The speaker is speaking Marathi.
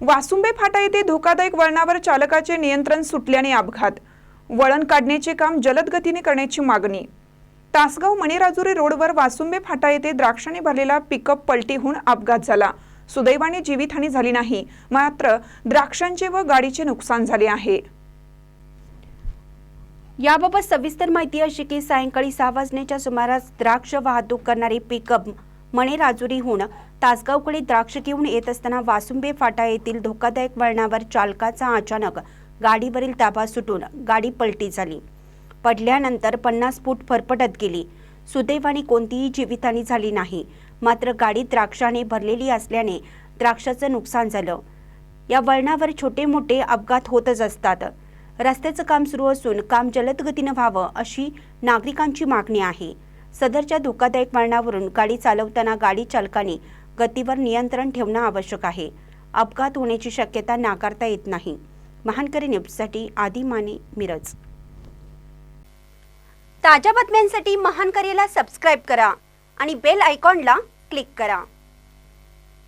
वासुंबे फाटा येथे धोकादायक वळणावर चालकाचे नियंत्रण सुटल्याने अपघात. वळण काढण्याचे काम जलद गतीने करण्याची मागणी. तासगाव मणिराजुरी रोडवर वासुंबे फाटा येथे द्राक्षाने भरलेला पिकअप पलटी होऊन अपघात झाला. सुदैवाने जीवितहानी झाली नाही. मात्र द्राक्षांचे व गाडीचे नुकसान झाले आहे. याबाबत सविस्तर माहिती अशी की सायंकाळी सहा वाजण्याच्या सुमारास द्राक्ष वाहतूक करणारी पिकअप मणेराजुरीहून तासगावकडे द्राक्ष घेऊन येत असताना वासुंबे फाटा येथील धोकादायक वळणावर चालकाचा अचानक गाडीवरील ताबा सुटून गाडी पलटी झाली. पडल्यानंतर पन्नास फूट फरफटत गेली. सुदैवाने कोणतीही जीवितहानी झाली नाही. मात्र गाडी द्राक्षाने भरलेली असल्याने द्राक्षाचं नुकसान झालं. या वळणावर छोटे मोठे अपघात होतच असतात. रस्त्याचं काम सुरू असून काम जलद गतीनं व्हावं अशी नागरिकांची मागणी आहे. सदरच्या धोकादायक वळणावरून गाडी चालवताना गाडी चालकाने गतीवर नियंत्रण ठेवणं आवश्यक आहे. अपघात होण्याची शक्यता नाकारता येत नाही. महानकरी न्यूजसाठी आदी माने मिरज. ताज्या बातम्यांसाठी महानकरीला सबस्क्राईब करा आणि बेल आयकॉनला क्लिक करा.